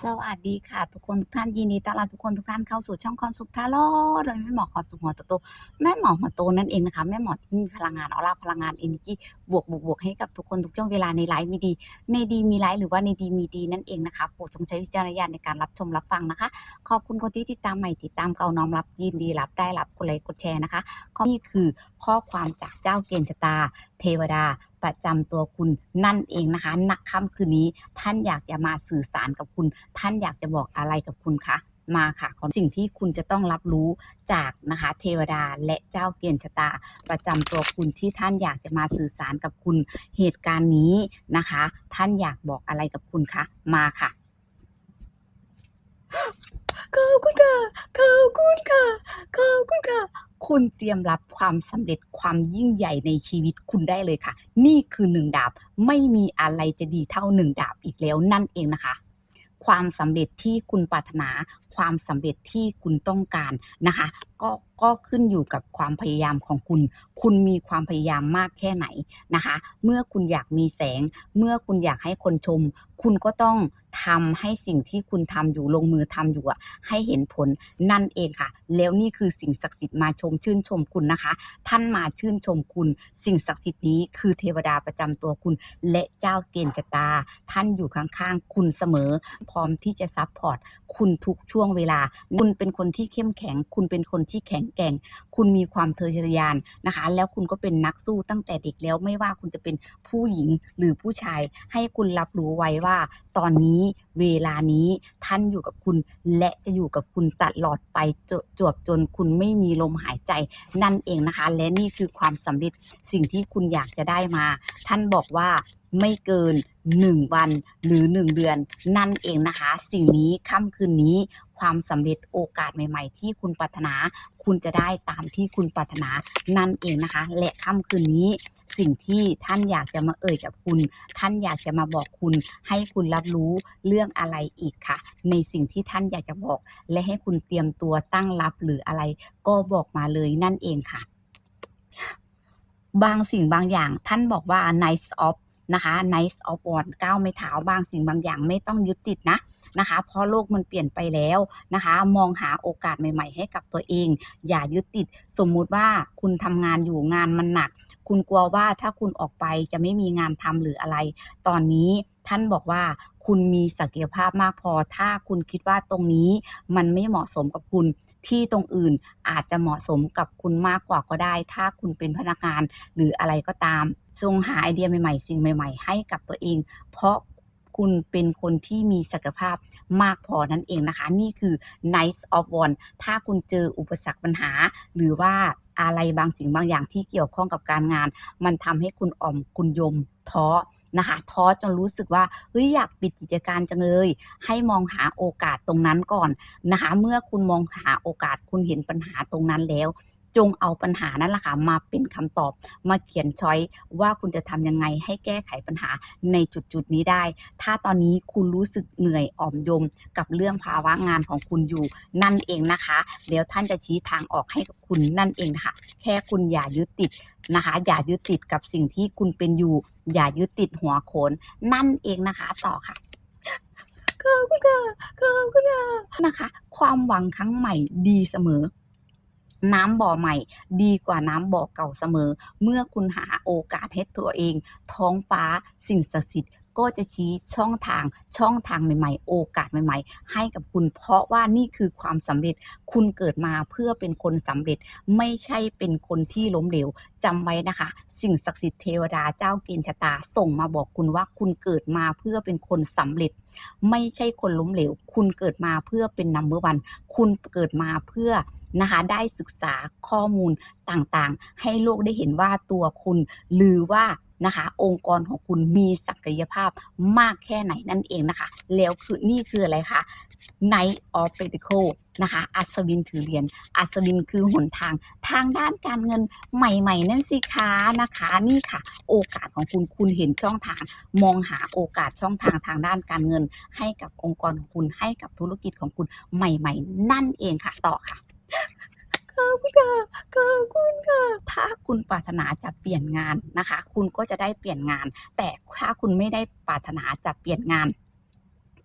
สวัสดีค่ะ ทุกคนทุกท่านยินดีต้อนรับทุกคนทุกท่านเข้าสู่ช่องความสุขทาโร่โดยแม่หมอความสุขหัวโตแม่หมอหัวโตนั่นเองนะคะแม่หมอที่มีพลังงานออร่าพลังงานเอเนจีบวกบวกบวกให้กับทุกคนทุกช่วงเวลาในไลฟ์มีดี ในดีมีไลฟ์หรือว่าในดีมีดีนั่นเองนะคะโปรดจงใช้วิจารณญาณในการรับชมรับฟังนะคะ ขอบคุณคนที่ติดตามใหม่ติดตามเก่าน้อมรับยินดีรับได้รับกดไลค์กดแชร์นะคะข้อนี่คือข้อความจากเจ้าเกณฑ์ชะตา เทวดา ประจำตัวคุณนั่นเองนะคะณค่ำคืนนี้ท่านอยากจะมาสื่อสารกับคุณ ท่านอยากจะบอกอะไรกับคุณคะมาค่ะของสิ่งที่คุณจะต้องรับรู้จากนะคะ เทวดาและเจ้าเกณฑ์ชะตา ประจำตัวคุณที่ท่านอยากจะมาสื่อสารกับคุณเหตุการณ์นี้นะคะ ท่านอยากบอกอะไรกับคุณคะมาค่ะ ขอบคุณค่ะขอบคุณค่ะขอบคุณค่ะ คุณเตรียมรับความสำเร็จความยิ่งใหญ่ในชีวิตคุณได้เลยค่ะ นี่คือหนึ่งดาบไม่มีอะไรจะดีเท่าหนึ่งดาบอีกแล้วนั่นเองนะคะความสำเร็จที่คุณปรารถนา ความสำเร็จที่คุณต้องการนะคะ ก็ก็ขึ้นอยู่กับความพยายามของคุณ คุณมีความพยายามมากแค่ไหนนะคะ เมื่อคุณอยากมีแสง เมื่อคุณอยากให้คนชม คุณก็ต้องทำให้สิ่งที่คุณทำอยู่ลงมือทำอยู่อะให้เห็นผลนั่นเองค่ะ แล้วนี่คือสิ่งศักดิ์สิทธิ์มาชมชื่นชมคุณนะคะ ท่านมาชื่นชมคุณ สิ่งศักดิ์สิทธิ์นี้คือเทวดาประจำตัวคุณ และเจ้าเกณฑ์ชะตา ท่านอยู่ข้างๆ คุณเสมอ พร้อมที่จะซัพพอร์ตคุณทุกช่วงเวลา คุณเป็นคนที่เข้มแข็ง คุณเป็นคนที่แข็งแกร่ง คุณมีความเทยอทะยานนะคะ แล้วคุณก็เป็นนักสู้ตั้งแต่เด็กแล้วไม่ว่าคุณจะเป็นผู้หญิงหรือผู้ชาย ให้คุณรับรู้ไว้ว่า ตอนนี้เวลานี้ท่านอยู่กับคุณ และจะอยู่กับคุณตลอดไปจจวบจนคุณไม่มีลมหายใจนั่นเองนะคะ และนี่คือความสำเร็จสิ่งที่คุณอยากจะได้มา ท่านบอกว่าไม่เกิน 1 วันหรือ 1 เดือน นั่นเองนะคะ สิ่งนี้ค่ำคืนนี้ความสำเร็จโอกาสใหม่ ๆ ที่คุณปรารถนา คุณจะได้ตามที่คุณปรารถนานั่นเองนะคะ และค่ำคืนนี้ สิ่งที่ท่านอยากจะมาเอ่ยกับคุณ ท่านอยากจะมาบอกคุณ ให้คุณรับรู้เรื่องอะไรอีกค่ะ ในสิ่งที่ท่านอยากจะบอก และให้คุณเตรียมตัวตั้งรับหรืออะไรก็บอกมาเลยนั่นเองค่ะ บางสิ่งบางอย่างท่านบอกว่า nice of นะคะ nice of one ก้าวไม่เท้าบางสิ่งบางอย่างไม่ต้องยึดติดนะนะคะ เพราะโลกมันเปลี่ยนไปแล้วนะคะ มองหาโอกาสใหม่ ๆ ให้กับตัวเอง อย่ายึดติด สมมุติว่าคุณทำงานอยู่งานมันหนัก คุณกลัวว่าถ้าคุณออกไปจะไม่มีงานทำหรืออะไร ตอนนี้ท่านบอกว่าคุณมีศักยภาพมากพอ ถ้าคุณคิดว่าตรงนี้มันไม่เหมาะสมกับคุณที่ตรงอื่นอาจจะเหมาะสมกับคุณมากกว่าก็ได้ ถ้าคุณเป็นพนักงานหรืออะไรก็ตาม จงหาไอเดียใหม่ๆ สิ่งใหม่ ๆ ให้กับตัวเอง เพราะคุณเป็นคนที่มีศักยภาพมากพอนั่นเองนะคะ นี่คือ nice of one ถ้าคุณเจออุปสรรคปัญหา หรือว่าอะไรบางสิ่งบางอย่างที่เกี่ยวข้องกับการงาน มันทำให้คุณอ่อมคุณยมท้อนะคะท้อจนรู้สึกว่าเฮ้ยอยากปิดกิจการจังเลย ให้มองหาโอกาสตรงนั้นก่อนนะคะ เมื่อคุณมองหาโอกาสคุณเห็นปัญหาตรงนั้นแล้ว จงเอาปัญหานั้นแหละค่ะมาเป็นคำตอบมาเขียนช้อยว่าคุณจะทำยังไงให้แก้ไขปัญหาในจุดจุดๆนี้ได้ ถ้าตอนนี้คุณรู้สึกเหนื่อยอ่อมโยมกับเรื่องภาวะงานของคุณอยู่นั่นเองนะคะเดี๋ยวท่านจะชี้ทางออกให้กับคุณนั่นเองนะคะแค่คุณอย่ายึดติดนะคะอย่ายึดติดกับสิ่งที่คุณเป็นอยู่ อย่ายึดติดหัวโขนนั่นเองนะคะ ต่อค่ะขอบคุณค่ะขอบคุณค่ะนะคะ ความหวังครั้งใหม่ดีเสมอ น้ำบ่อใหม่ ดีกว่าน้ำบ่อเก่าเสมอ เมื่อคุณหาโอกาสให้ตัวเอง ท้องฟ้าสิ่งศักดิ์สิทธิ์ ก็จะชี้ช่องทางช่องทางใหม่ๆ โอกาสใหม่ ๆ ให้กับคุณ เพราะว่านี่คือความสำเร็จคุณเกิดมาเพื่อเป็นคนสำเร็จไม่ใช่เป็นคนที่ล้มเหลวจำไว้นะคะ สิ่งศักดิ์สิทธิ์เทวดาเจ้าเกณฑ์ชะตาส่งมาบอกคุณว่าคุณเกิดมาเพื่อเป็นคนสำเร็จ ไม่ใช่คนล้มเหลว คุณเกิดมาเพื่อเป็นนัมเบอร์วันคุณเกิดมาเพื่อนะคะได้ศึกษาข้อมูลต่างๆ ให้โลกได้เห็นว่าตัวคุณหรือว่า นะคะ องค์กรของคุณมีศักยภาพมากแค่ไหนนั่นเองนะคะ แล้วคือนี่คืออะไรคะ Night of Pentacle นะคะ อัศวินถือเหรียญ อัศวินคือหนทาง ทางด้านการเงินใหม่ๆ นั่นสิคะนะคะ นี่ค่ะ โอกาสของคุณคุณเห็นช่องทาง มองหาโอกาสช่องทางทางด้านการเงิน ให้กับองค์กรของคุณให้กับธุรกิจของคุณใหม่ ๆ นั่นเองค่ะ ต่อค่ะ ขอบคุณค่ะขอบคุณค่ะ ถ้าคุณปรารถนาจะเปลี่ยนงานนะคะ คุณก็จะได้เปลี่ยนงาน แต่ถ้าคุณไม่ได้ปรารถนาจะเปลี่ยนงาน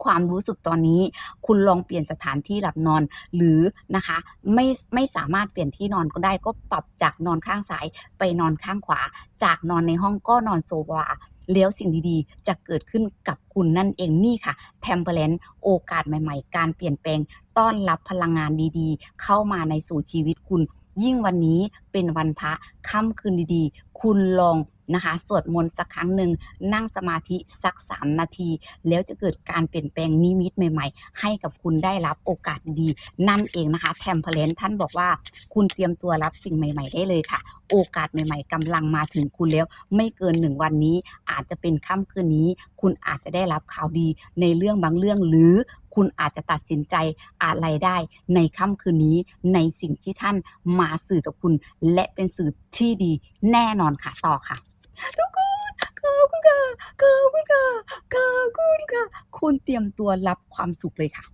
ความรู้สึกตอนนี้ คุณลองเปลี่ยนสถานที่หลับนอน หรือนะคะไม่ไม่สามารถเปลี่ยนที่นอนก็ได้ก็ปรับจากนอนข้างซ้ายไปนอนข้างขวา จากนอนในห้องก็นอนโซฟา แล้วสิ่งดีๆ จะเกิดขึ้นกับคุณนั่นเองนี่ค่ะ t e m p e r a n c e โอกาสใหม่ๆ การเปลี่ยนแปลงต้อนรับพลังงานดีๆ เข้ามาในสู่ชีวิตคุณ ยิ่งวันนี้เป็นวันพระค่ำคืนดีๆ คุณลอง นะคะสวดมนต์สักครั้งหนึ่งนั่งสมาธิสัก 3 นาที แล้วจะเกิดการเปลี่ยนแปลงนิมิตใหม่ๆ ให้กับคุณได้รับโอกาสดีๆนั่นเองนะคะแทมเพลนท่านบอกว่าคุณเตรียมตัวรับสิ่งใหม่ ๆ ได้เลยค่ะ โอกาสใหม่ ๆกำลังมาถึงคุณแล้ว ไม่เกินหนึ่งวันนี้ อาจจะเป็นค่ำคืนนี้ คุณอาจจะได้รับข่าวดีในเรื่องบางเรื่องหรือคุณอาจจะตัดสินใจอะไรได้ในค่ำคืนนี้ในสิ่งที่ท่านมาสื่อกับคุณ และเป็นสื่อที่ดีแน่นอนค่ะต่อค่ะ ทุกคนขอบคุณค่ะขอบคุณค่ะขอบคุณค่ะ คุณเตรียมตัวรับความสุขเลยค่ะ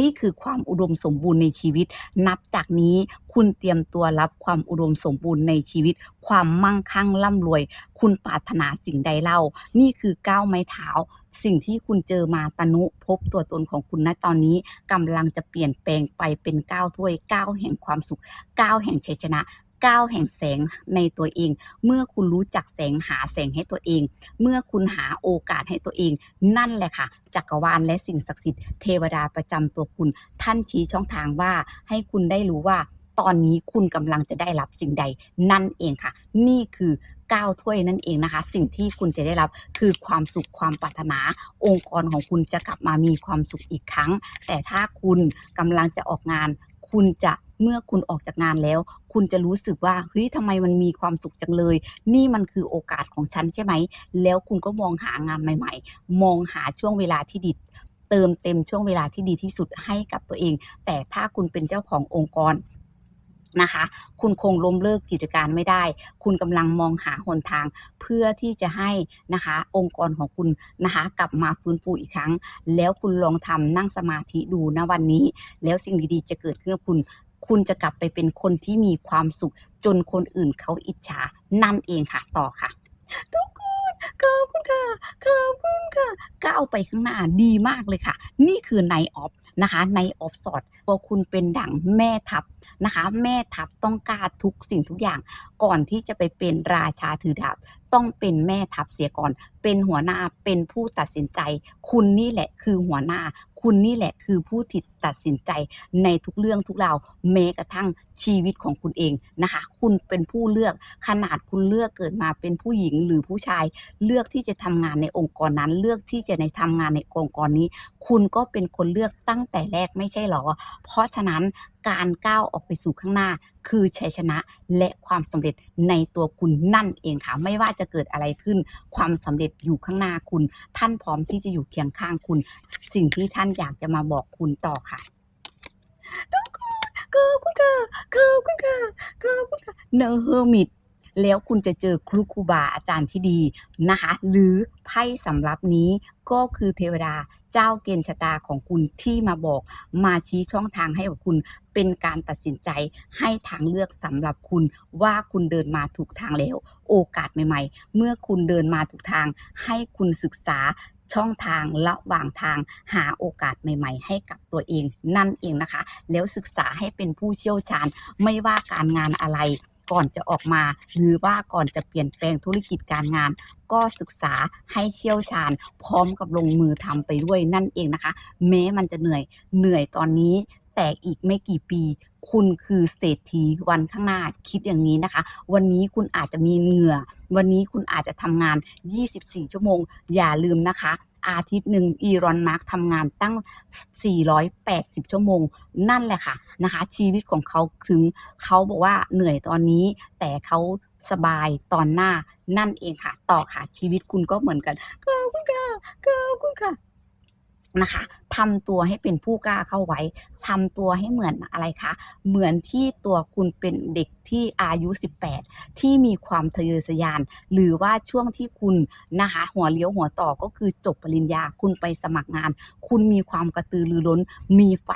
นี่คือความอุดมสมบูรณ์ในชีวิต นับจากนี้คุณเตรียมตัวรับความอุดมสมบูรณ์ในชีวิต ความมั่งคั่งร่ำรวย คุณปรารถนาสิ่งใดเล่า นี่คือก้าวไม้เท้า สิ่งที่คุณเจอมาตนุพบตัวตนของคุณณตอนนี้กำลังจะเปลี่ยนแปลงไปเป็นก้าวถ้วยก้าวแห่งความสุขก้าวแห่งชัยชนะ ก้าวแห่งแสงในตัวเอง เมื่อคุณรู้จักแสงหาแสงให้ตัวเอง เมื่อคุณหาโอกาสให้ตัวเอง นั่นแหละค่ะ จักรวาลและสิ่งศักดิ์สิทธิ์เทวดาประจำตัวคุณ ท่านชี้ช่องทางว่าให้คุณได้รู้ว่าตอนนี้คุณกำลังจะได้รับสิ่งใดนั่นเองค่ะ นี่คือก้าวถ้วยนั่นเองนะคะ สิ่งที่คุณจะได้รับคือความสุขความปรารถนา องค์กรของคุณจะกลับมามีความสุขอีกครั้ง แต่ถ้าคุณกำลังจะออกงาน คุณจะ เมื่อคุณออกจากงานแล้ว คุณจะรู้สึกว่าเฮ้ยทำไมมันมีความสุขจังเลย นี่มันคือโอกาสของฉันใช่ไหม แล้วคุณก็มองหางานใหม่ ๆ มองหาช่วงเวลาที่ดีเติมเต็มช่วงเวลาที่ดีที่สุดให้กับตัวเอง แต่ถ้าคุณเป็นเจ้าขององค์กรนะคะ คุณคงล้มเลิกกิจการไม่ได้ คุณกำลังมองหาหนทาง เพื่อที่จะให้นะคะ องค์กรของคุณนะคะ กลับมาฟื้นฟูอีกครั้ง แล้วคุณลองทำนั่งสมาธิดูนะวันนี้ แล้วสิ่งดีๆจะเกิดขึ้นกับคุณ คุณจะกลับไปเป็นคนที่มีความสุข จนคนอื่นเขาอิจฉานั่นเองค่ะต่อค่ะ ทุกคนขอบคุณค่ะขอบคุณค่ะก้าวไปข้างหน้าดีมากเลยค่ะ นี่คือไนออฟนะคะไนออฟสอดตัวคุณเป็นดั่งแม่ทัพนะคะ แม่ทัพต้องกล้าทุกสิ่งทุกอย่าง ก่อนที่จะไปเป็นราชาถือดาบต้องเป็นแม่ทัพเสียก่อน เป็นหัวหน้าเป็นผู้ตัดสินใจ คุณนี่แหละคือหัวหน้า คุณนี่แหละคือผู้ที่ตัดสินใจในทุกเรื่องทุกราวแม้กระทั่งชีวิตของคุณเองนะคะ คุณเป็นผู้เลือกขนาดคุณเลือกเกิดมาเป็นผู้หญิงหรือผู้ชาย เลือกที่จะทำงานในองค์กรนั้น เลือกที่จะในทำงานในองค์กรนี้ คุณก็เป็นคนเลือกตั้งแต่แรกไม่ใช่หรอ เพราะฉะนั้นการก้าวออกไปสู่ข้างหน้า คือชัยชนะและความสำเร็จในตัวคุณนั่นเองค่ะ ไม่ว่าจะเกิดอะไรขึ้น ความสำเร็จอยู่ข้างหน้าคุณ ท่านพร้อมที่จะอยู่เคียงข้างคุณ สิ่งที่ท่านอยากจะมาบอกคุณต่อค่ะทุกคนขอบคุณค่ะขอบคุณค่ะขอบคุณค่ะเนอร์เฮอร์มิต แล้วคุณจะเจอครูครูบาอาจารย์ที่ดีนะคะ หรือไพ่สำรับนี้ก็คือเทวดาเจ้าเกณฑ์ชะตาของคุณที่มาบอกมาชี้ช่องทางให้กับคุณ เป็นการตัดสินใจให้ทางเลือกสำหรับคุณว่าคุณเดินมาถูกทางแล้ว โอกาสใหม่ ๆ เมื่อคุณเดินมาถูกทาง ให้คุณศึกษาช่องทางระหว่างทางหาโอกาสใหม่ ๆ ให้กับตัวเองนั่นเองนะคะ แล้วศึกษาให้เป็นผู้เชี่ยวชาญไม่ว่าการงานอะไร ก่อนจะออกมา หรือว่าก่อนจะเปลี่ยนแปลงธุรกิจการงาน ก็ศึกษาให้เชี่ยวชาญ พร้อมกับลงมือทำไปด้วยนั่นเองนะคะ แม้มันจะเหนื่อยเหนื่อยตอนนี้แต่อีกไม่กี่ปี คุณคือเศรษฐีวันข้างหน้าคิดอย่างนี้นะคะ วันนี้คุณอาจจะมีเหงื่อ วันนี้คุณอาจจะทำงาน 24 ชั่วโมง อย่าลืมนะคะ อาทิตย์หนึ่งอีรอนมาร์กทำงานตั้ง 480 ชั่วโมง นั่นแหละค่ะนะคะ ชีวิตของเขาถึงเขาบอกว่าเหนื่อยตอนนี้ แต่เขาสบายตอนหน้านั่นเองค่ะ ต่อค่ะชีวิตคุณก็เหมือนกันขอบคุณค่ะขอบคุณค่ะ นะคะทำตัวให้เป็นผู้กล้าเข้าไว้ทำตัวให้เหมือนอะไรคะเหมือนที่ตัวคุณเป็นเด็กที่อายุ 18 ที่มีความทะเยอทะยาน หรือว่าช่วงที่คุณนะคะหัวเลี้ยวหัวต่อก็คือจบปริญญาคุณไปสมัครงาน คุณมีความกระตือรือร้นมีไฟ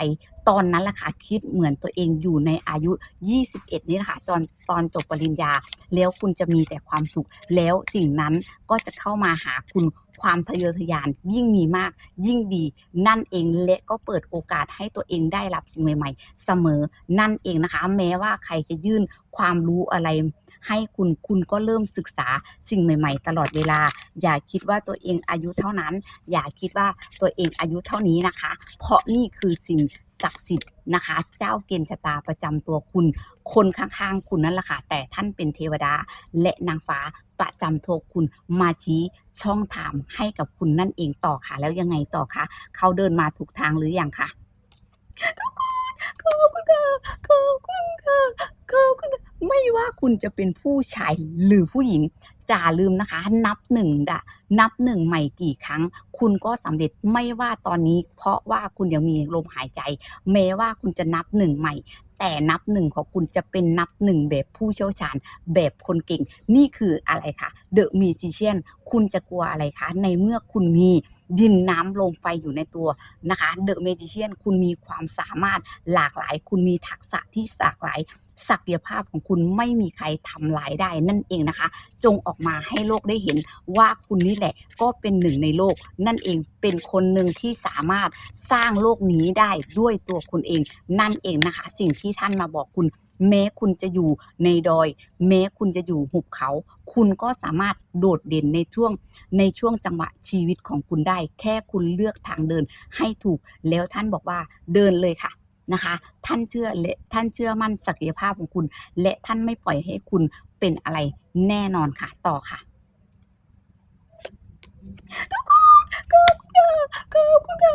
ตอนนั้นแหละค่ะคิดเหมือนตัวเองอยู่ในอายุ 21 นี่แหละค่ะตอนตอนจบปริญญา แล้วคุณจะมีแต่ความสุข แล้วสิ่งนั้นก็จะเข้ามาหาคุณความทะเยอทะยานยิ่งมีมาก ยิ่งดีนั่นเองและก็เปิดโอกาสให้ตัวเองได้รับสิ่งใหม่ ๆ เสมอนั่นเองนะคะ แม้ว่าใครจะยื่นความรู้อะไร ให้คุณคุณก็เริ่มศึกษาสิ่งใหม่ ๆ ตลอดเวลา อย่าคิดว่าตัวเองอายุเท่านั้น อย่าคิดว่าตัวเองอายุเท่านี้นะคะ เพราะนี่คือสิ่งศักดิ์สิทธิ์นะคะ เจ้าเกณฑ์ชะตาประจำตัวคุณ คนข้างๆคุณนั่นแหละค่ะ แต่ท่านเป็นเทวดาและนางฟ้าประจำตัวคุณมาชี้ช่องทางให้กับคุณนั่นเองต่อค่ะ แล้วยังไงต่อคะเขาเดินมาถูกทางหรือยังคะทุกคน ขอบคุณค่ะขอบคุณค่ะขอบคุณค่ะไม่ว่าคุณจะเป็นผู้ชายหรือผู้หญิง จ่าลืมนะคะ นับหนึ่งดะ นับ1ใหม่กี่ครั้ง คุณก็สำเร็จไม่ว่าตอนนี้ เพราะว่าคุณยังมีลมหายใจ แม้ว่าคุณจะนับ1ใหม่ แต่นับ1ของคุณจะเป็นนับ1แบบผู้เชี่ยวชาญ แบบคนเก่ง นี่คืออะไรคะ The Magician คุณจะกลัวอะไรคะ ในเมื่อคุณมีดินน้ำลมไฟอยู่ในตัวนะคะ The Magician คุณมีความสามารถหลากหลาย คุณมีทักษะที่หลากหลายศักยภาพของคุณไม่มีใครทำลายได้นั่นเองนะคะ จงออกมาให้โลกได้เห็นว่าคุณนี่แหละ ก็เป็นหนึ่งในโลก นั่นเองเป็นคนหนึ่งที่สามารถสร้างโลกนี้ได้ด้วยตัวคุณเอง นั่นเองนะคะ สิ่งที่ท่านมาบอกคุณ แม้คุณจะอยู่ในดอย แม้คุณจะอยู่หุบเขา คุณก็สามารถโดดเด่นในช่วงในช่วงจังหวะชีวิตของคุณได้ แค่คุณเลือกทางเดินให้ถูก แล้วท่านบอกว่าเดินเลยค่ะนะคะท่านเชื่อและท่านเชื่อมั่นศักยภาพของคุณ และท่านไม่ปล่อยให้คุณเป็นอะไรแน่นอนค่ะ ต่อค่ะ ทุกคนขอบคุณค่ะขอบคุณค่ะ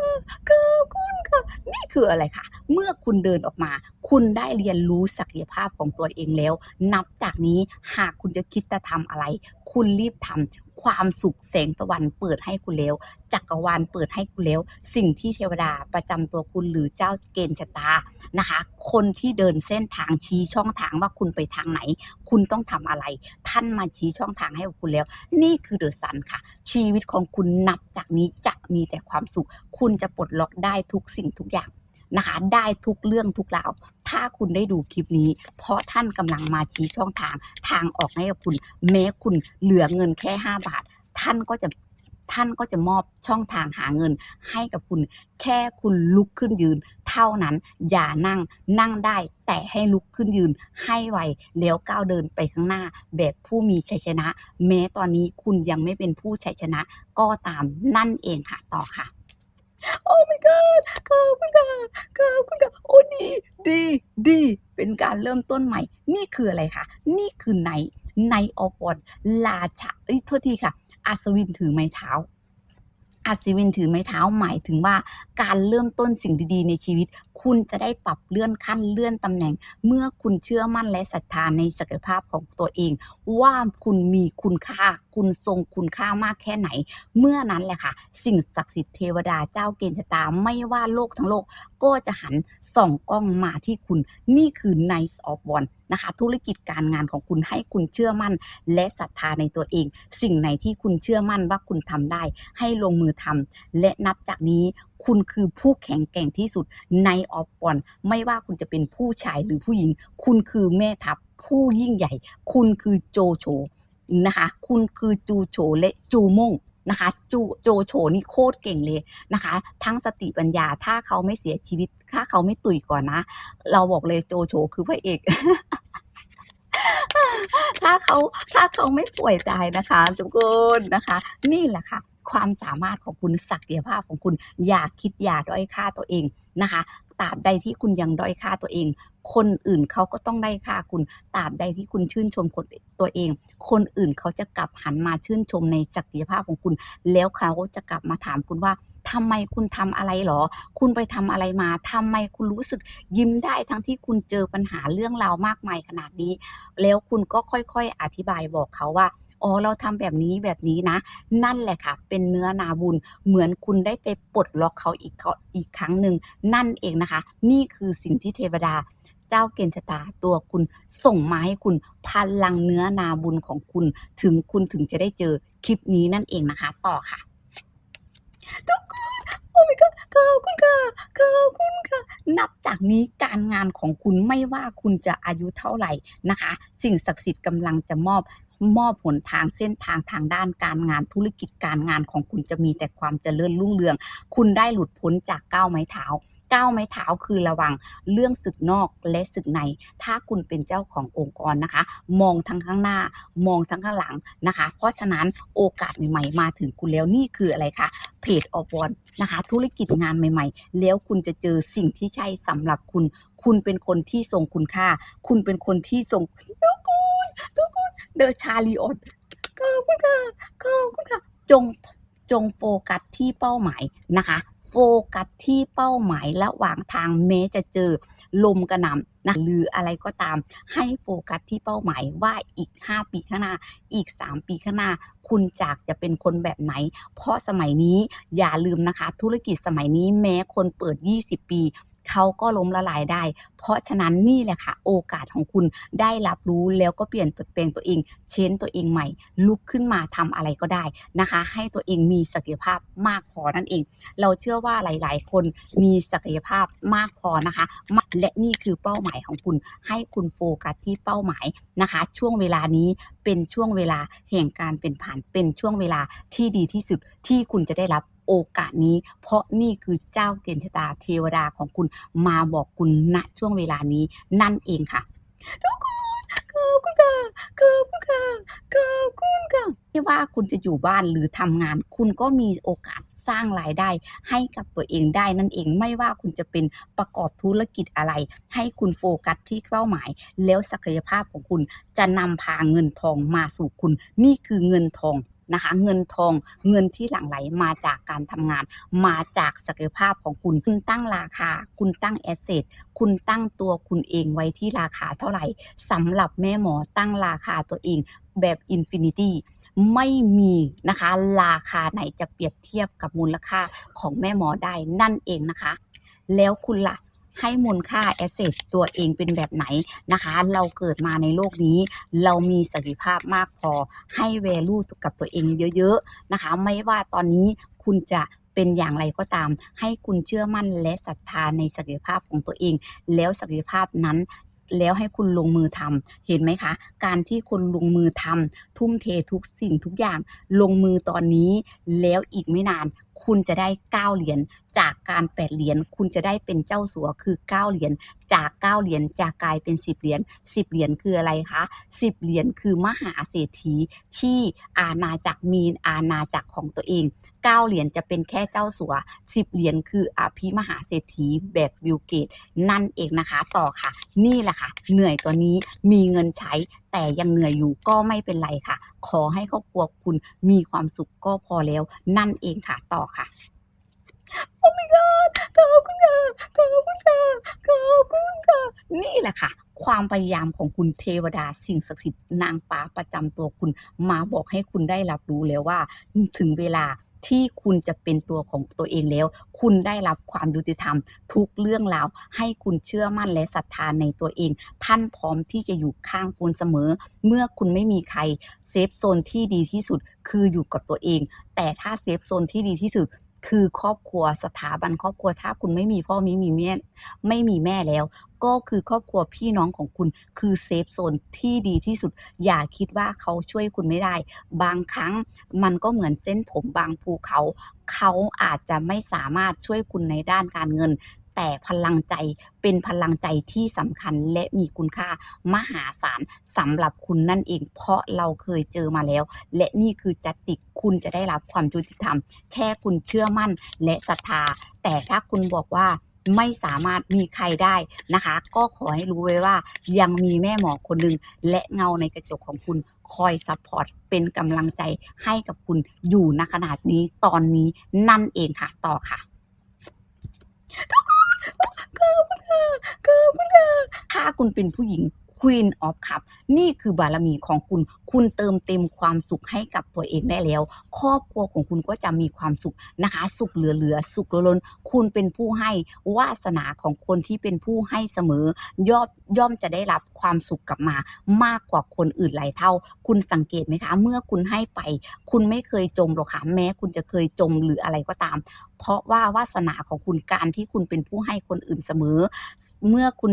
ขอบคุณค่ะนี่คืออะไรคะเมื่อคุณเดินออกมา คุณได้เรียนรู้ศักยภาพของตัวเองแล้ว นับจากนี้หากคุณจะคิดจะทำอะไร คุณรีบทำ ความสุขแสงตะวันเปิดให้คุณแล้ว จักรวาลเปิดให้คุณแล้ว สิ่งที่เทวดาประจำตัวคุณหรือเจ้าเกณฑ์ชะตานะคะ คนที่เดินเส้นทางชี้ช่องทางว่าคุณไปทางไหน คุณต้องทำอะไร ท่านมาชี้ช่องทางให้กับคุณแล้ว นี่คือเดอะซันค่ะ ชีวิตของคุณนับจากนี้จะมีแต่ความสุข คุณจะปลดล็อกได้ทุกสิ่งทุกอย่าง นะคะ ได้ทุกเรื่องทุกราว ถ้าคุณได้ดูคลิปนี้ เพราะท่านกำลังมาชี้ช่องทางทางออกให้กับคุณ แม้คุณเหลือเงินแค่ 5 บาท ท่านก็จะท่านก็จะมอบช่องทางหาเงินให้กับคุณ แค่คุณลุกขึ้นยืน เท่านั้นอย่านั่งนั่งได้แต่ให้ลุกขึ้นยืนให้ไวแล้วก้าวเดินไปข้างหน้า แบบผู้มีชัยชนะ แม้ตอนนี้คุณยังไม่เป็นผู้ชัยชนะก็ตามนั่นเองค่ะต่อค่ะ โอ้ my god ขอบคุณค่ะขอบคุณค่ะโอ้ดี ดี ดี เป็นการเริ่มต้นใหม่ นี่คืออะไรคะ นี่คือ Knight Knight of Wands ราชาเอ๊ยโทษทีค่ะ อัศวินถือไม้เท้าอัศวินถือไม้เท้าหมายถึงว่าการเริ่มต้นสิ่งดีๆ ในชีวิต คุณจะได้ปรับเลื่อนขั้นเลื่อนตำแหน่ง เมื่อคุณเชื่อมั่นและศรัทธาในศักยภาพของตัวเอง ว่าคุณมีคุณค่า คุณทรงคุณค่ามากแค่ไหน เมื่อนั้นแหละค่ะ สิ่งศักดิ์สิทธิ์เทวดาเจ้าเกณฑ์ชะตาไม่ว่าโลกทั้งโลก ก็จะหันส่องกล้องมาที่คุณนี่คือ Knight of Wands นะคะธุรกิจการงานของคุณให้คุณเชื่อมั่น และศรัทธาในตัวเอง สิ่งไหนที่คุณเชื่อมั่นว่าคุณทำได้ ให้ลงมือทำและนับจากนี้คุณคือผู้แข็งแกร่งที่สุด Knight of Wands ไม่ว่าคุณจะเป็นผู้ชายหรือผู้หญิง คุณคือแม่ทัพผู้ยิ่งใหญ่ คุณคือโจโฉ นะคะ คุณคือจูโฉและจูม่งนะคะจูโจโฉนี่โคตรเก่งเลยนะคะ ทั้งสติปัญญาถ้าเขาไม่เสียชีวิต ถ้าเขาไม่ตุยก่อนนะ เราบอกเลยโจโฉคือพระเอก ถ้าเขาถ้าเขาไม่ป่วยตายนะคะทุกคนนะคะ นี่แหละค่ะ ความสามารถของคุณศักยภาพของคุณอย่าคิดอย่าด้อยค่าตัวเองนะคะตราบใดที่คุณยังด้อยค่าตัวเอง คนอื่นเขาก็ต้องได้ค่าคุณตราบใดที่คุณชื่นชมคนตัวเอง คนอื่นเขาจะกลับหันมาชื่นชมในศักยภาพของคุณ แล้วเขาจะกลับมาถามคุณว่าทำไมคุณทำอะไรหรอ คุณไปทำอะไรมาทำไมคุณรู้สึกยิ้มได้ทั้งที่คุณเจอปัญหาเรื่องราวมากมายขนาดนี้ แล้วคุณก็ค่อยๆอธิบายบอกเขาว่า อ๋อเราทำแบบนี้แบบนี้นะ นั่นแหละค่ะ เป็นเนื้อนาบุญเหมือนคุณได้ไปปลดล็อกเขาอีกอีกครั้งหนึ่งนั่นเองนะคะ นี่คือสิ่งที่เทวดาเจ้าเกณฑ์ชะตาตัวคุณส่งมาให้คุณพลังเนื้อนาบุญของคุณ ถึงคุณถึงจะได้เจอคลิปนี้นั่นเองนะคะ ต่อค่ะทุกคนโอ้ my god ขอบคุณค่ะขอบคุณค่ะ นับจากนี้การงานของคุณไม่ว่าคุณจะอายุเท่าไหร่นะคะ สิ่งศักดิ์สิทธิ์กำลังจะมอบ มอบหนทางเส้นทางทางด้านการงานธุรกิจการงานของคุณจะมีแต่ความเจริญรุ่งเรือง คุณได้หลุดพ้นจากก้าวไม้เท้า ก้าวไม้เท้าคือระวังเรื่องศึกนอกและศึกใน ถ้าคุณเป็นเจ้าขององค์กรนะคะ มองทั้งข้างหน้า มองทั้งข้างหลังนะคะ เพราะฉะนั้นโอกาสใหม่ ๆ มาถึงคุณแล้วนี่คืออะไรคะเพจออฟวอนนะคะ ธุรกิจงานใหม่ ๆ แล้วคุณจะเจอสิ่งที่ใช่สำหรับคุณ คุณเป็นคนที่ทรงคุณค่า คุณเป็นคนที่ทรงทุกคนทุกคนเดอะชาลีออดขอบคุณค่ะขอบคุณค่ะจงจงโฟกัสที่เป้าหมายนะคะ โฟกัสที่เป้าหมายระหว่างทางแม้จะเจอลมกระหน่ำนะหรืออะไรก็ตาม ให้โฟกัสที่เป้าหมายว่าอีก 5 ปีข้างหน้า อีก 3 ปีข้างหน้า คุณจากจะเป็นคนแบบไหน เพราะสมัยนี้อย่าลืมนะคะ ธุรกิจสมัยนี้แม้คนเปิด 20 ปี เขาก็ล้มละลายได้ เพราะฉะนั้นนี่แหละค่ะ โอกาสของคุณได้รับรู้แล้วก็เปลี่ยนตัวแปลงตัวเอง เช้นตัวเองใหม่ ลุกขึ้นมาทำอะไรก็ได้นะคะ ให้ตัวเองมีศักยภาพมากพอนั่นเอง เราเชื่อว่าหลาย ๆ คนมีศักยภาพมากพอนะคะ และนี่คือเป้าหมายของคุณ ให้คุณโฟกัสที่เป้าหมายนะคะ ช่วงเวลานี้เป็นช่วงเวลาแห่งการเป็นผ่านเป็นช่วงเวลาที่ดีที่สุดที่คุณจะได้รับ โอกาสนี้ เพราะนี่คือเจ้าเกณฑ์ชะตาเทวดาของคุณมาบอกคุณณช่วงเวลานี้นั่นเองค่ะ ทุกคนขอบคุณค่ะขอบคุณค่ะขอบคุณค่ะไม่ว่าคุณจะอยู่บ้านหรือทำงาน คุณก็มีโอกาสสร้างรายได้ให้กับตัวเองได้นั่นเอง ไม่ว่าคุณจะเป็นประกอบธุรกิจอะไร ให้คุณโฟกัสที่เป้าหมาย แล้วศักยภาพของคุณจะนำพาเงินทองมาสู่คุณ นี่คือเงินทอง นะคะ เงินทองเงินที่หลั่งไหลมาจากการทำงาน มาจากศักยภาพของคุณ คุณตั้งราคา คุณตั้งแอสเซทคุณตั้งตัวคุณเองไว้ที่ราคาเท่าไหร่สำหรับแม่หมอตั้งราคาตัวเองแบบอินฟินิตี้ไม่มีนะคะ ราคาไหนจะเปรียบเทียบกับมูลค่าของแม่หมอได้นั่นเองนะคะ แล้วคุณล่ะ ให้มูลค่าแอสเซทตัวเองเป็นแบบไหนนะคะ เราเกิดมาในโลกนี้ เรามีศักยภาพมากพอให้ value กับตัวเองเยอะๆนะคะ ไม่ว่าตอนนี้คุณจะเป็นอย่างไรก็ตาม ให้คุณเชื่อมั่นและศรัทธาในศักยภาพของตัวเอง แล้วศักยภาพนั้นแล้วให้คุณลงมือทำเห็นไหมคะ การที่คุณลงมือทำทุ่มเททุกสิ่งทุกอย่าง ลงมือตอนนี้ แล้วอีกไม่นาน คุณจะได้เก้าเหรียญ จากการแปดเหรียญคุณจะได้เป็นเจ้าสัวคือเก้าเหรียญจากเก้าเหรียญจะกลายเป็นสิบเหรียญสิบเหรียญคืออะไรคะสิบเหรียญคือมหาเศรษฐีที่อาณาจักรมีอาณาจักรของตัวเองเก้าเหรียญจะเป็นแค่เจ้าสัวสิบเหรียญคืออภิมหาเศรษฐีแบบบิลเกต นั่นเองนะคะต่อค่ะ นี่แหละค่ะ เหนื่อยตัวนี้มีเงินใช้แต่ยังเหนื่อยอยู่ก็ไม่เป็นไรค่ะ ขอให้ครอบครัวคุณมีความสุขก็พอแล้ว นั่นเองค่ะต่อค่ะ โอ้ my god ขอบคุณค่ะขอบคุณค่ะขอบคุณค่ะนี่แหละค่ะ ความพยายามของคุณเทวดาสิ่งศักดิ์สิทธิ์นางฟ้าประจำตัวคุณมาบอกให้คุณได้รับรู้แล้วว่า ถึงเวลาที่คุณจะเป็นตัวของตัวเองแล้ว คุณได้รับความยุติธรรม ทุกเรื่องราว ให้คุณเชื่อมั่นและศรัทธาในตัวเอง ท่านพร้อมที่จะอยู่ข้างคุณเสมอ เมื่อคุณไม่มีใคร เซฟโซนที่ดีที่สุด คืออยู่กับตัวเอง แต่ถ้าเซฟโซนที่ดีที่สุด คือครอบครัวสถาบันครอบครัวถ้าคุณไม่มีพ่อไม่มีแม่ไม่มีแม่แล้ว ก็คือครอบครัวพี่น้องของคุณคือเซฟโซนที่ดีที่สุด อย่าคิดว่าเขาช่วยคุณไม่ได้ บางครั้งมันก็เหมือนเส้นผมบางภูเขา เขาอาจจะไม่สามารถช่วยคุณในด้านการเงิน แต่พลังใจเป็นพลังใจที่สำคัญและมีคุณค่ามหาศาลสำหรับคุณนั่นเอง เพราะเราเคยเจอมาแล้ว และนี่คือจัตติคุณจะได้รับความยุติธรรม แค่คุณเชื่อมั่นและศรัทธา แต่ถ้าคุณบอกว่าไม่สามารถมีใครได้นะคะ ก็ขอให้รู้ไว้ว่ายังมีแม่หมอคนหนึ่งและเงาในกระจกของคุณคอยซัพพอร์ตเป็นกำลังใจให้กับคุณอยู่ณขนาดนี้ตอนนี้นั่นเองค่ะต่อค่ะ ขอบคุณค่ะขอบคุณค่ะถ้าคุณเป็นผู้หญิง Queen of Cup นี่คือบารมีของคุณ คุณเติมเต็มความสุขให้กับตัวเองได้แล้ว ครอบครัวของคุณก็จะมีความสุขนะคะ สุขเหลือๆ สุขล้นๆคุณเป็นผู้ให้วาสนาของคนที่เป็นผู้ให้เสมอย่อมย่อมจะได้รับความสุขกลับมา มากกว่าคนอื่นหลายเท่า คุณสังเกตไหมคะ เมื่อคุณให้ไป คุณไม่เคยจมหรอกค่ะแม้ คุณจะเคยจมหรืออะไรก็ตาม เพราะว่าวาสนาของคุณการที่คุณเป็นผู้ให้คนอื่นเสมอ เมื่อคุณ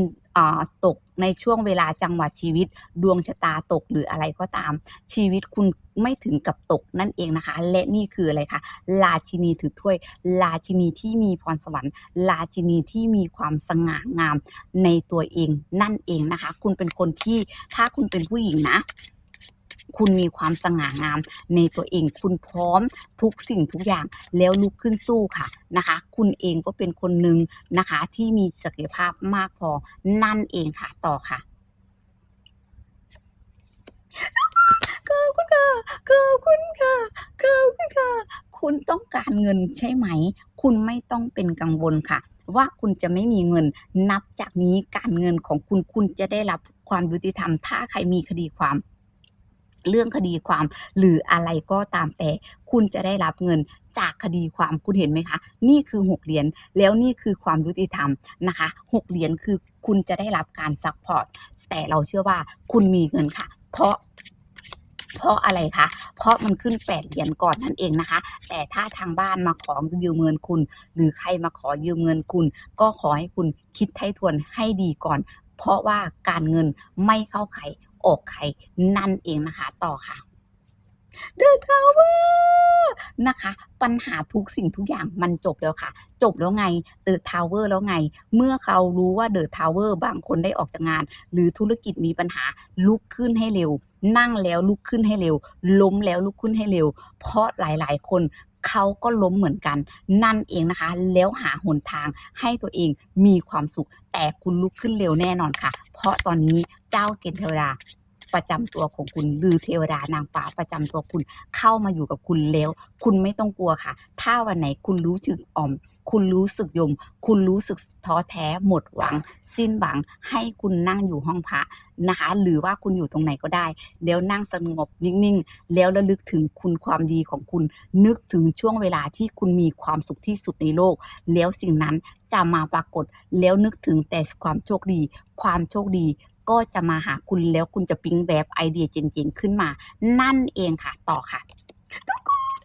ตกในช่วงเวลาจังหวะชีวิต ดวงชะตาตกหรืออะไรก็ตาม ชีวิตคุณไม่ถึงกับตกนั่นเองนะคะ และนี่คืออะไรคะราชินีถือถ้วย ราชินีที่มีพรสวรรค์ ราชินีที่มีความสง่างามในตัวเองนั่นเองนะคะ คุณเป็นคนที่ถ้าคุณเป็นผู้หญิงนะ คุณมีความสง่างาม ในตัวเอง คุณพร้อมทุกสิ่งทุกอย่างแล้วลุกขึ้นสู้ค่ะนะคะ คุณเองก็เป็นคนหนึ่งนะคะ ที่มีศักยภาพมากพอนั่นเองค่ะต่อค่ะขอบคุณค่ะขอบคุณค่ะขอบคุณค่ะ คุณต้องการเงินใช่ไหม คุณไม่ต้องเป็นกังวลค่ะ ว่าคุณจะไม่มีเงิน นับจากนี้การเงินของคุณคุณจะได้รับความยุติธรรม ถ้าใครมีคดีความ เรื่องคดีความ หรืออะไรก็ตามแต่คุณจะได้รับเงินจากคดีความคุณเห็นไหมคะ นี่คือหกเหรียญแล้วนี่คือความยุติธรรมนะคะหกเหรียญคือคุณจะได้รับการซัพพอร์ตแต่เราเชื่อว่าคุณมีเงินค่ะ เพราะเพราะอะไรคะ เพราะมันขึ้นแปดเหรียญก่อนนั่นเองนะคะ แต่ถ้าทางบ้านมาขอยืมเงินคุณ หรือใครมาขอยืมเงินคุณ ก็ขอให้คุณคิดไถ่ทวนให้ดีก่อน เพราะว่าการเงินไม่เข้าใคร อกใครนั่นเองนะคะ ต่อค่ะเดอะทาวเวอร์นะคะ ปัญหาทุกสิ่งทุกอย่างมันจบแล้วค่ะ จบแล้วไงเดอะทาวเวอร์แล้วไง เมื่อเขารู้ว่าเดอะทาวเวอร์บางคนได้ออกจากงาน หรือธุรกิจมีปัญหาลุกขึ้นให้เร็ว นั่งแล้วลุกขึ้นให้เร็ว ล้มแล้วลุกขึ้นให้เร็ว เพราะหลายๆ คนเขาก็ล้มเหมือนกัน นั่นเองนะคะ แล้วหาหนทางให้ตัวเองมีความสุข แต่คุณลุกขึ้นเร็วแน่นอนค่ะ เพราะตอนนี้ เจ้าเกณฑ์เทวดาประจำตัวของคุณหรือเทวดานางฟ้าประจำตัวคุณเข้ามาอยู่กับคุณแล้ว คุณไม่ต้องกลัวค่ะ ถ้าวันไหนคุณรู้สึกอ่อม คุณรู้สึกยม คุณรู้สึกท้อแท้หมดหวัง สิ้นหวังให้คุณนั่งอยู่ห้องพระนะคะ หรือว่าคุณอยู่ตรงไหนก็ได้ แล้วนั่งสงบนิ่งๆ แล้วระลึกถึงคุณความดีของคุณ นึกถึงช่วงเวลาที่คุณมีความสุขที่สุดในโลก แล้วสิ่งนั้นจะมาปรากฏแล้วนึกถึงแต่ความโชคดี ความโชคดี ก็จะมาหาคุณแล้วคุณจะปิ๊งแบบไอเดียเจ๋งๆขึ้นมา นั่นเองค่ะ ต่อค่ะทุกคน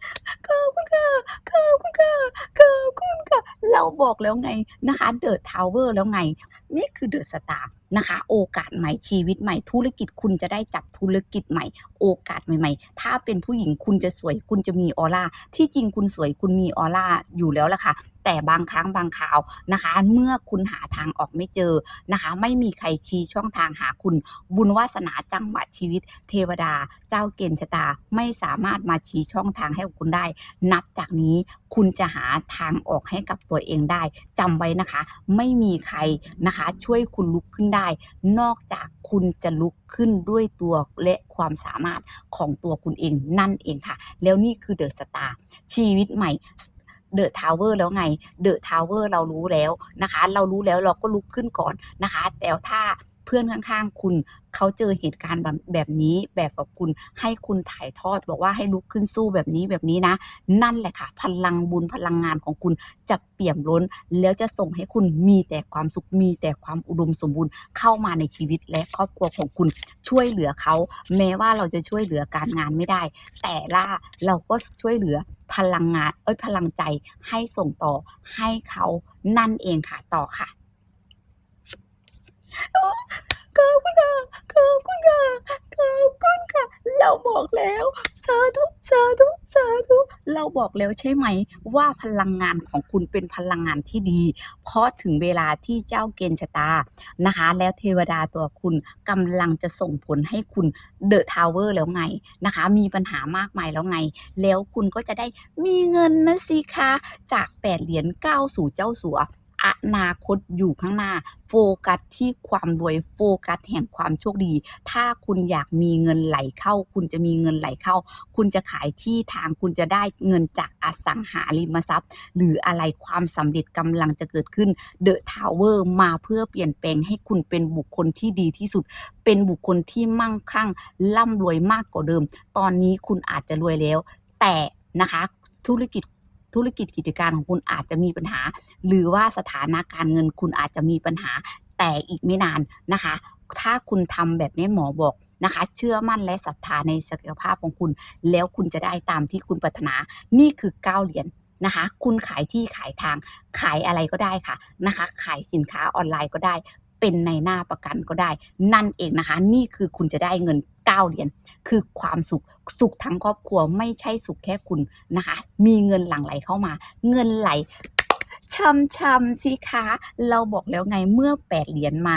ขอบคุณค่ะขอบคุณค่ะขอบคุณค่ะ เราบอกแล้วไงนะคะเดอะทาวเวอร์แล้วไง นี่คือเดอะสตาร์ นะคะ โอกาสใหม่ชีวิตใหม่ธุรกิจคุณจะได้จับธุรกิจใหม่ โอกาสใหม่ ๆ ถ้าเป็นผู้หญิงคุณจะสวยคุณจะมีออร่าที่จริงคุณสวยคุณมีออร่าอยู่แล้วล่ะค่ะแต่บางครั้งบางคราวนะคะ เมื่อคุณหาทางออกไม่เจอนะคะ ไม่มีใครชี้ช่องทางหาคุณ บุญวาสนาจังหวะชีวิต เทวดา เจ้าเกณฑ์ชะตาไม่สามารถมาชี้ช่องทางให้กับคุณได้ นับจากนี้คุณจะหาทางออกให้กับตัวเองได้จำไว้นะคะ ไม่มีใครนะคะ ช่วยคุณลุกขึ้นได้นอกจากคุณจะลุกขึ้นด้วยตัวและความสามารถของตัวคุณเองนั่นเองค่ะ แล้วนี่คือเดอะสตาร์ชีวิตใหม่เดอะทาวเวอร์แล้วไง เดอะทาวเวอร์เรารู้แล้วนะคะ เรารู้แล้วเราก็ลุกขึ้นก่อนนะคะ แต่ถ้า พื่อนข้างๆ คุณเขาเจอเหตุการณ์แบบแบบนี้แบบกับคุณให้คุณถ่ายทอด บอกว่าให้ลุกขึ้นสู้แบบนี้แบบนี้นะ นั่นแหละค่ะ พลังบุญพลังงานของคุณจะเปี่ยมล้น แล้วจะส่งให้คุณมีแต่ความสุขมีแต่ความอุดมสมบูรณ์เข้ามาในชีวิตและครอบครัวของคุณช่วยเหลือเขา แม้ว่าเราจะช่วยเหลือการงานไม่ได้ แต่ละเราก็ช่วยเหลือพลังงานเอ้ยพลังใจให้ส่งต่อให้เขานั่นเองค่ะต่อค่ะ ขอบคุณค่ะขอบคุณค่ะขอบคุณค่ะ เราบอกแล้ว สาธุ สาธุ สาธุ เราบอกแล้วใช่ไหม ว่าพลังงานของคุณเป็นพลังงานที่ดี เพราะถึงเวลาที่เจ้าเกณฑ์ชะตานะคะ แล้วเทวดาตัวคุณกำลังจะส่งผลให้คุณเดอะทาวเวอร์แล้วไงนะคะ มีปัญหามากมายแล้วไง แล้วคุณก็จะได้มีเงินนะสิคะ จากแปดเหรียญก้าสู่เจ้าสัว อนาคตอยู่ข้างหน้า โฟกัสที่ความรวยโฟกัสแห่งความโชคดี ถ้าคุณอยากมีเงินไหลเข้า คุณจะมีเงินไหลเข้า คุณจะขายที่ทางคุณจะได้เงินจากอสังหาริมทรัพย์ หรืออะไรความสำเร็จกำลังจะเกิดขึ้นเดอะทาวเวอร์มาเพื่อเปลี่ยนแปลงให้คุณเป็นบุคคลที่ดีที่สุด เป็นบุคคลที่มั่งคั่งร่ำรวยมากกว่าเดิม ตอนนี้คุณอาจจะรวยแล้ว แต่นะคะธุรกิจ ธุรกิจกิจการของคุณอาจจะมีปัญหา หรือว่าสถานะการเงินคุณอาจจะมีปัญหา แต่อีกไม่นานนะคะ ถ้าคุณทำแบบนี้หมอบอกนะคะ เชื่อมั่นและศรัทธาในศักยภาพของคุณ แล้วคุณจะได้ตามที่คุณปรารถนา นี่คือก้าวเหรียญนะคะ คุณขายที่ขายทางขายอะไรก็ได้ค่ะนะคะ ขายสินค้าออนไลน์ก็ได้ เป็นในหน้าประกันก็ได้ นั่นเองนะคะ นี่คือคุณจะได้เงินเก้าเหรียญคือความสุขสุขทั้งครอบครัวไม่ใช่สุขแค่คุณนะคะ มีเงินหลั่งไหลเข้ามา เงินไหลช่ำช่ำๆสิคะ เราบอกแล้วไงเมื่อแปดเหรียญมา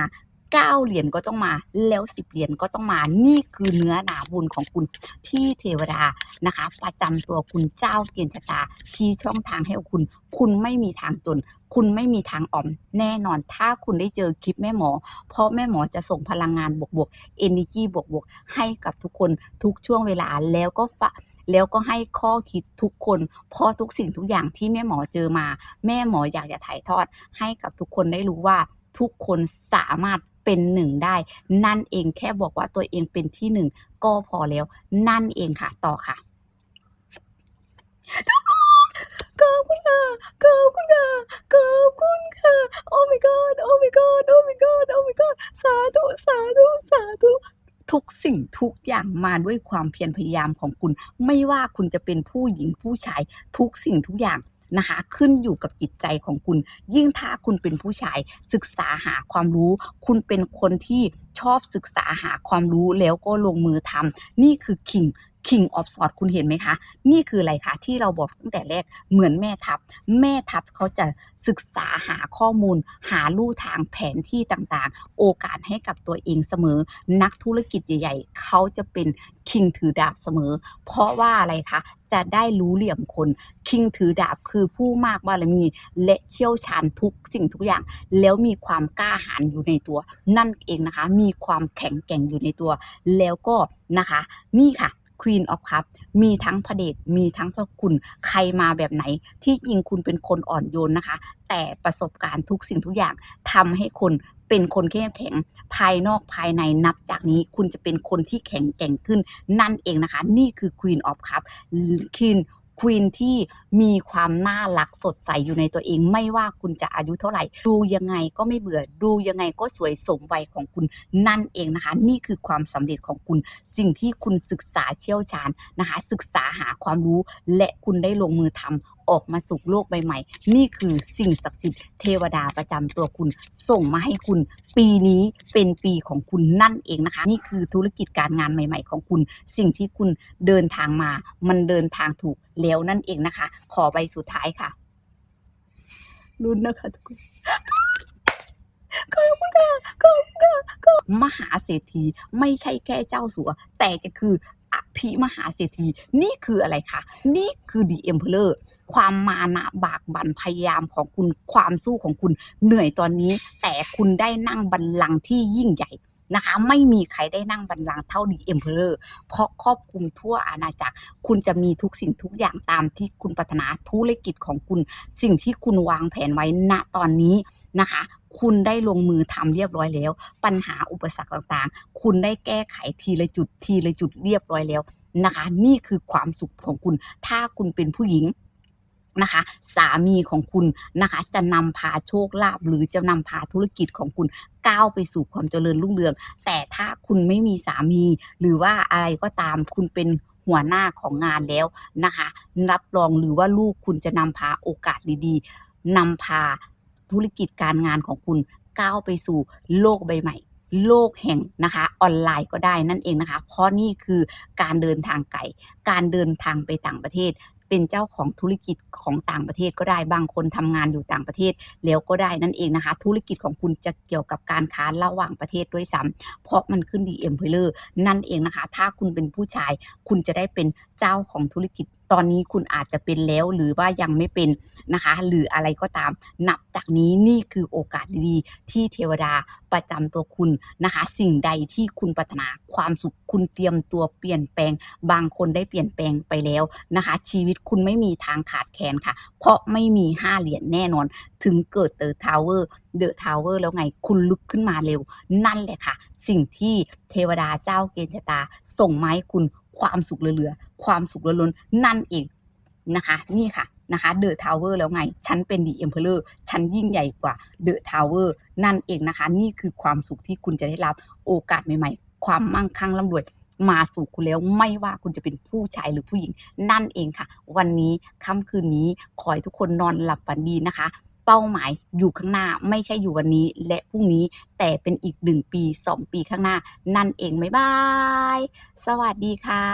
เก้าเหรียญก็ต้องมา แล้วสิบเหรียญก็ต้องมา นี่คือเนื้อหนาบุญของคุณที่เทวดานะคะ ประจำตัวคุณเจ้าเกียรติชะตาชี้ช่องทางให้คุณ คุณไม่มีทางจน คุณไม่มีทางอ่อม แน่นอนถ้าคุณได้เจอคลิปแม่หมอ เพราะแม่หมอจะส่งพลังงานบวกๆ energy บวกๆ ให้กับทุกคนทุกช่วงเวลาแล้วก็ฝะแล้วก็ให้ข้อคิดทุกคน เพราะทุกสิ่งทุกอย่างที่แม่หมอเจอมา แม่หมออยากจะถ่ายทอดให้กับทุกคนได้รู้ว่าทุกคนสามารถ เป็นหนึ่งได้ นั่นเองแค่บอกว่าตัวเองเป็นที่หนึ่งก็พอแล้ว นั่นเองค่ะ ต่อค่ะขอบคุณค่ะขอบคุณค่ะขอบคุณค่ะโอ้ my god โอ้ my god โอ้ my god โอ้ my god สาธุสาธุสาธุทุกสิ่งทุกอย่างมาด้วยความเพียรพยายามของคุณ ไม่ว่าคุณจะเป็นผู้หญิงผู้ชายทุกสิ่งทุกอย่าง นะคะ ขึ้นอยู่กับจิตใจของคุณ ยิ่งถ้าคุณเป็นผู้ชายศึกษาหาความรู้ คุณเป็นคนที่ชอบศึกษาหาความรู้แล้วก็ลงมือทำนี่คือคิง king of s w o r d คุณเห็นไหมคะ นี่คืออะไรคะที่เราบอกตั้งแต่แรกเหมือนแม่ทัพ แม่ทัพเขาจะศึกษาหาข้อมูล หาลู่ทางแผนที่ต่างๆ โอกาสให้กับตัวเองเสมอ นักธุรกิจใหญ่ๆ เขาจะเป็นคิงถือดาบเสมอ เพราะว่าอะไรคะจะได้รู้เหลี่ยมคนคิงถือดาบคือผู้มากบารมี และเชี่ยวชาญทุกสิ่งทุกอย่าง แล้วมีความกล้าหาญอยู่ในตัว นั่นเองนะคะ มีความแข็งแกร่งอยู่ในตัว แล้วก็นะคะ นี่ค่ะ Queen of Cup มีทั้งพระเดชมีทั้งพระคุณใครมาแบบไหน ที่จริงคุณเป็นคนอ่อนโยนนะคะ แต่ประสบการณ์ทุกสิ่งทุกอย่างทำให้คนเป็นคนเข้มแข็งภายนอกภายในนับจากนี้คุณจะเป็นคนที่แข็งแกร่งขึ้นนั่นเองนะคะ นี่คือ Queen of Cup คิน ควีนที่มีความน่ารักสดใสอยู่ในตัวเอง ไม่ว่าคุณจะอายุเท่าไหร่ ดูยังไงก็ไม่เบื่อ ดูยังไงก็สวยสมวัยของคุณนั่นเองนะคะ นี่คือความสำเร็จของคุณ สิ่งที่คุณศึกษาเชี่ยวชาญนะคะ ศึกษาหาความรู้และคุณได้ลงมือทำออกมาสู่โลกใบใหม่ นี่คือสิ่งศักดิ์สิทธิ์เทวดาประจำตัวคุณ ส่งมาให้คุณ ปีนี้เป็นปีของคุณนั่นเองนะคะ นี่คือธุรกิจการงานใหม่ ๆ ของคุณ สิ่งที่คุณเดินทางมา มันเดินทางถูกแล้วนั่นเองนะคะ ขอใบสุดท้ายค่ะรุนนะคะทุกคนขอบคุณค่ะขอบคุณค่ะขอมหาเศรษฐีไม่ใช่แค่เจ้าสัว แต่จะคือ อภิมหาเศรษฐีนี่คืออะไรคะ นี่คือ The Emperor ความมานะบากบั่นพยายามของคุณความสู้ของคุณเหนื่อยตอนนี้ แต่คุณได้นั่งบัลลังก์ที่ยิ่งใหญ่ นะคะ ไม่มีใครได้นั่งบัลลังก์เท่า The Emperor เพราะครอบคลุมทั่วอาณาจักร คุณจะมีทุกสิ่งทุกอย่างตามที่คุณปรารถนาธุรกิจของคุณ สิ่งที่คุณวางแผนไว้ณตอนนี้นะคะ คุณได้ลงมือทำเรียบร้อยแล้ว ปัญหาอุปสรรคต่างๆ คุณได้แก้ไขทีละจุดทีละจุดเรียบร้อยแล้วนะคะ นี่คือความสุขของคุณ ถ้าคุณเป็นผู้หญิง นะคะ สามีของคุณนะคะ จะนำพาโชคลาภหรือจะนำพาธุรกิจของคุณก้าวไปสู่ความเจริญรุ่งเรือง แต่ถ้าคุณไม่มีสามีหรือว่าอะไรก็ตามคุณเป็นหัวหน้าของงานแล้วนะคะ รับรองหรือว่าลูกคุณจะนำพาโอกาสดีๆนำพาธุรกิจการงานของคุณก้าวไปสู่โลกใบใหม่ โลกแห่งนะคะออนไลน์ก็ได้นั่นเองนะคะ เพราะนี่คือการเดินทางไกลการเดินทางไปต่างประเทศ เป็นเจ้าของธุรกิจของต่างประเทศก็ได้บางคนทำงานอยู่ต่างประเทศแล้วก็ได้นั่นเองนะคะ ธุรกิจของคุณจะเกี่ยวกับการค้าระหว่างประเทศด้วยซ้ำเพราะมันขึ้นดีเอ็มเพลอร์นั่นเองนะคะ ถ้าคุณเป็นผู้ชาย คุณจะได้เป็นเจ้าของธุรกิจ ตอนนี้คุณอาจจะเป็นแล้วหรือว่ายังไม่เป็นนะคะ หรืออะไรก็ตาม นับจากนี้นี่คือโอกาสดีๆที่เทวดา ประจำตัวคุณนะคะ สิ่งใดที่คุณปรารถนาความสุขคุณเตรียมตัวเปลี่ยนแปลง บางคนได้เปลี่ยนแปลงไปแล้วนะคะ ชีวิตคุณไม่มีทางขาดแคลนค่ะ เพราะไม่มีห้าเหรียญแน่นอน ถึงเกิดเดอะทาวเวอร์เดอะทาวเวอร์แล้วไงคุณลุกขึ้นมาเร็ว นั่นแหละค่ะ สิ่งที่เทวดาเจ้าเกณฑ์ชะตา ส่งมาให้คุณความสุขเหลือๆความสุขล้นๆนั่นเองนะคะ นี่ค่ะ นะคะเดอะทาวเวอร์แล้วไง ฉันเป็นดีเอ็มเพลอร์ฉันยิ่งใหญ่กว่าเดอะทาวเวอร์นั่นเองนะคะ นี่คือความสุขที่คุณจะได้รับโอกาสใหม่ๆ ความมั่งคั่งร่ำรวยมาสู่คุณแล้วไม่ว่าคุณจะเป็นผู้ชายหรือผู้หญิงนั่นเองค่ะ วันนี้ค่ำคืนนี้ขอให้ทุกคนนอนหลับฝันดีนะคะ เป้าหมายอยู่ข้างหน้าไม่ใช่อยู่วันนี้และพรุ่งนี้แต่เป็นอีกหนึ่งปีสองปีข้างหน้า นั่นเองบ๊ายบาย สวัสดีค่ะ